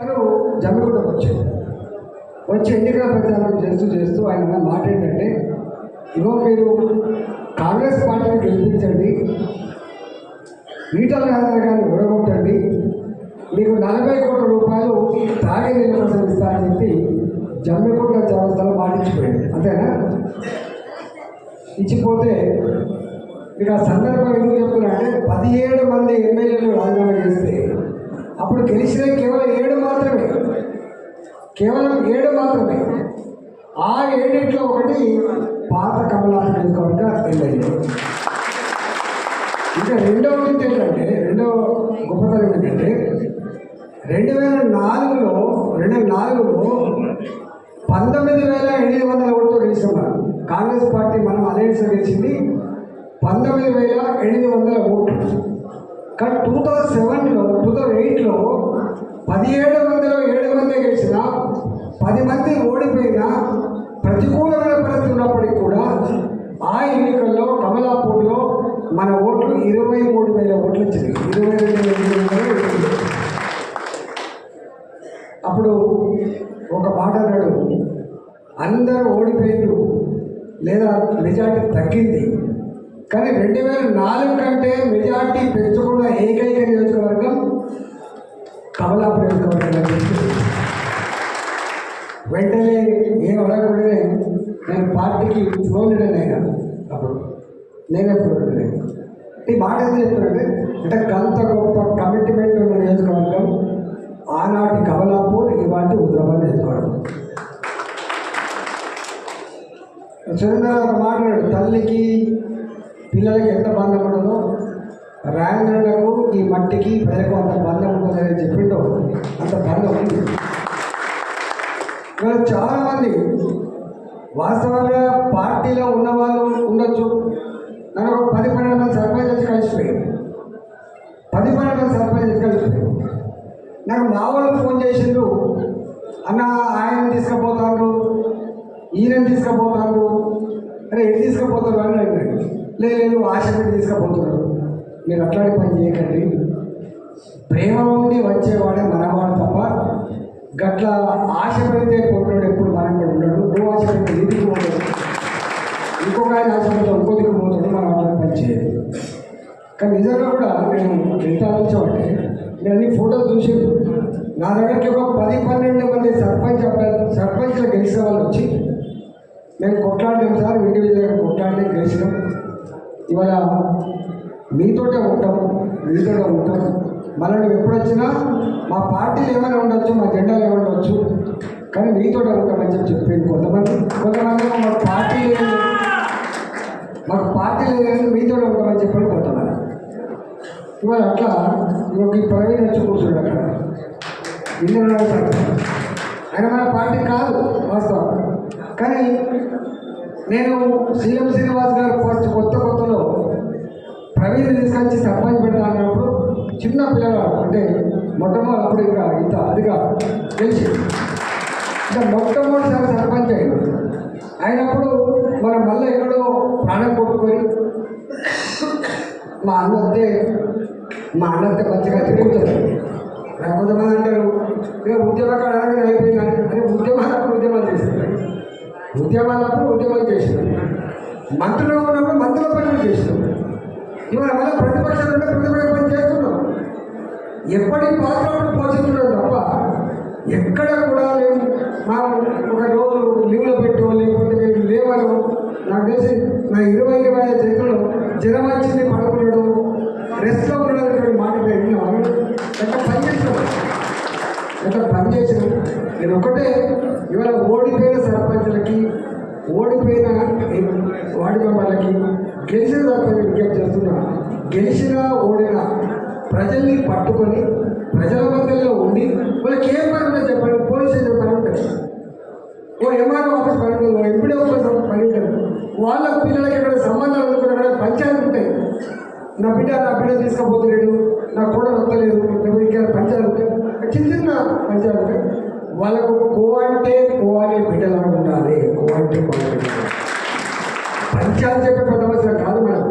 తను జమ్మిగుండకు వచ్చాడు. వచ్చి ఎన్నికల ప్రచారం చేస్తూ చేస్తూ ఆయన మాట ఏంటంటే ఇగో మీరు కాంగ్రెస్ పార్టీని గెలిపించండి ఈటల రాజా గారిని విడగొట్టండి మీకు నలభై కోట్ల రూపాయలు తాగే నీళ్ళ కోసం ఇస్తారని చెప్పి జమ్మిగుంట చౌరస్తాలో మాటించిపోయింది. అంతేనా? ఇచ్చిపోతే ఇక సందర్భం ఎందుకు చెప్తున్నా అంటే పదిహేడు మంది ఎమ్మెల్యేలు రాజీనామా చేస్తే అప్పుడు గెలిచిన కేవలం కేవలం ఏడు మాత్రమే. ఆ ఏడింట్లో ఒకటి పాత కమలాసన నియోజకవర్గ ఎమ్మెల్యే ఇంకా రెండవది ఏంటంటే రెండవ గొప్పతనం ఏంటంటే రెండు వేల నాలుగులో రెండు వేల నాలుగులో పంతొమ్మిది వేల ఎనిమిది వందల ఓటుతో గెలిచున్నారు కాంగ్రెస్ పార్టీ మనం అలయన్స్ గెలిచింది పంతొమ్మిది వేల ఎనిమిది వందల ఓట్లు కానీ టూ థౌజండ్ సెవెన్లో టూ థౌజండ్ ఎయిట్లో పదిహేడు వందల ఏడు పది మంది ఓడిపోయిన ప్రతికూలమైన పరిస్థితి ఉన్నప్పటికీ కూడా ఆ ఎన్నికల్లో కమలాపూర్లో మన ఓట్లు ఇరవై మూడు వేల ఓట్లు వచ్చింది ఇరవై రెండు ఓట్లు. అప్పుడు ఒక మాట అన్నాడు అందరూ ఓడిపోయారు లేదా మెజార్టీ తగ్గింది. కానీ రెండు వేల నాలుగు కంటే నేను పార్టీకి ఫోన్ నేను. అప్పుడు నేనే ఫోన్ ఈ మాట ఏం చెప్తానంటే అంటే అంత గొప్ప కమిట్మెంట్ ఉన్న నియోజకవర్గం ఆనాటి కమలాపూర్ ఇవాటి హుజరాబాద్ నియోజకవర్గం. సురేంద్ర ఒక మాట్లాడు తల్లికి పిల్లలకి ఎంత బంధం ఉండదో రాయంద్రులకు ఈ మట్టికి ప్రజలకు అంత బంధం ఉంటుందని చెప్పిండో అంత బంధం ఉంది. ఇవాళ చాలామంది వాస్తవంగా పార్టీలో ఉన్న వాళ్ళు ఉండొచ్చు. నన్ను ఒక పది పన్నెండు మంది సర్పంచ్ వచ్చి పది పన్నెండు మంది సర్పంచ్ వచ్చి నాకు మా వాళ్ళు ఫోన్ చేసిండ్రు. అన్న ఆయన తీసుకుపోతారు ఈయన తీసుకుపోతారు అరే ఎటు తీసుకుపోతారు అని అడిగాడు. లేదు లేదు ఆశ పెట్టి తీసుకుపోతున్నారు మీరు అట్లాంటి పని చేయకండి. ప్రేమ నుండి వచ్చేవాడే మనవాడు తప్ప గట్ల ఆశ పెడితే పోతాడు ఎప్పుడు మనం కూడా ఉండడు. నువ్వు ఆశ పెడితే ఇంటికి పోతాడు? ఇంకొక ఆయన ఆశ పెడితే ఇంకో దిక్కు పోతాడు. మనం అట్లా పనిచేయదు కానీ నిజంగా కూడా నేను ఎంత ఆలోచించామంటే నేను అన్ని ఫోటోలు చూసి నా దగ్గరికి ఒక పది పన్నెండు మంది సర్పంచ్ సర్పంచ్లు గెలిచిన వాళ్ళు వచ్చి మేము కొట్లాడలేము సార్ ఇండివిజువల్గా కొట్లాడలే గెలిచినాం. ఇవాళ మీతోటే ఉంటాం మీతోటే ఉంటాం. మళ్ళీ ఎప్పుడు వచ్చినా మా పార్టీలు ఏమైనా ఉండొచ్చు మా జెండాలు ఏమైనా ఉండొచ్చు కానీ మీతో ఉంటామని చెప్పి చెప్పింది కొంతమంది కొంతమంది మా పార్టీ లేదు. మాకు పార్టీ లేదు మీతోటే ఉంటామని చెప్పి కొంతమంది. ఇవాళ అట్లా ఇంకొక ఈ ప్రవీణ్ వచ్చి కూర్చుండు అక్కడ. ఇందులో ఆయన మన పార్టీ కాదు వాస్తవం. కానీ నేను సీఎం శ్రీనివాస్ గారు ఫస్ట్ కొత్త కొత్తలో ప్రవీణ్ తీసుకొచ్చి సర్పంచ్ పెడతా అన్నప్పుడు చిన్న పిల్లగాడు అంటే మొట్టమొదటి అప్పుడు ఇంకా ఇంత అదిగా తెలిసి ఇంకా మొట్టమొదటిసారి సర్పంచ్. అయ్యాడు అయినప్పుడు మనం మళ్ళీ ఎక్కడో ప్రాణం కొట్టుకొని మా అన్న వస్తే మా అన్న వస్తే మంచిగా తిరుగుతుంది కొంతమంది అంటారు ఇక ఉద్యమకాడ అయిపోయింది అంటే ఉద్యమాలకు ఉద్యమాలు చేస్తున్నారు. ఉద్యమాలప్పుడు ఉద్యమాలు చేస్తున్నారు. మంత్రులు ఉన్నప్పుడు మంత్రుల పనులు చేస్తున్నారు. ఇవాళ మళ్ళీ ప్రతిపక్షం ఎప్పటి పాత్రలు పోషించడం తప్ప ఎక్కడ కూడా నేను మా ఒక రోజు లీవ్లో పెట్టో లేకపోతే నేను లేవను. నాకు తెలిసి నా ఇరవై ఇరవై ఐదు చేతులు జ్వరం వచ్చింది పడుకున్నాడు. రెస్ట్లో ఉన్నాడు మాట విన్నాను ఎంత పని చేసినాం ఎంత పని చేసినాం నేను ఒకటే ఇవాళ ఓడిపోయిన సర్పంచులకి ఓడిపోయిన వార్డు మెంబర్లకి గెలిచిన సర్పంచ్ విజ్ఞప్తి చేస్తున్నా. గెలిచినా ఓడినా ప్రజల్ని పట్టుకొని ప్రజల మధ్యలో ఉండి వాళ్ళకి ఏం పని చెప్పండి పోలీస్ స్టేషన్ పని ఉంటుంది ఓ ఎంఆర్ఓ ఆఫీస్ పని ఉంటుంది ఓ ఎంపీడీ ఆఫీస్ పని ఉంటుంది వాళ్ళ పిల్లలకి ఎక్కడ సంబంధాలు అనుకుని అక్కడ పంచాయతీ ఉంటాయి. నా బిడ్డ నా బిడ్డ తీసుకుపోతలేడు నా కూడా వస్తలేదు లేకపోతే ఇంకా పంచాయతీ ఉంటాయి చిన్న చిన్న పంచాయతీ ఉంటాయి. వాళ్ళకు కో అంటే కో అనే బిడ్డలా ఉండాలి. కో అంటే కో అనే పంచాయతీ చెప్పే పెద్ద అవసరం కాదు మనం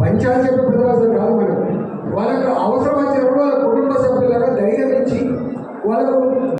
పంచాయతీ చెప్పే పెద్ద అవసరం కాదు మనం వాళ్ళకు అవసరం వచ్చినప్పుడు వాళ్ళ కుటుంబ సభ్యులకు ధైర్యం ఇచ్చి వాళ్ళకు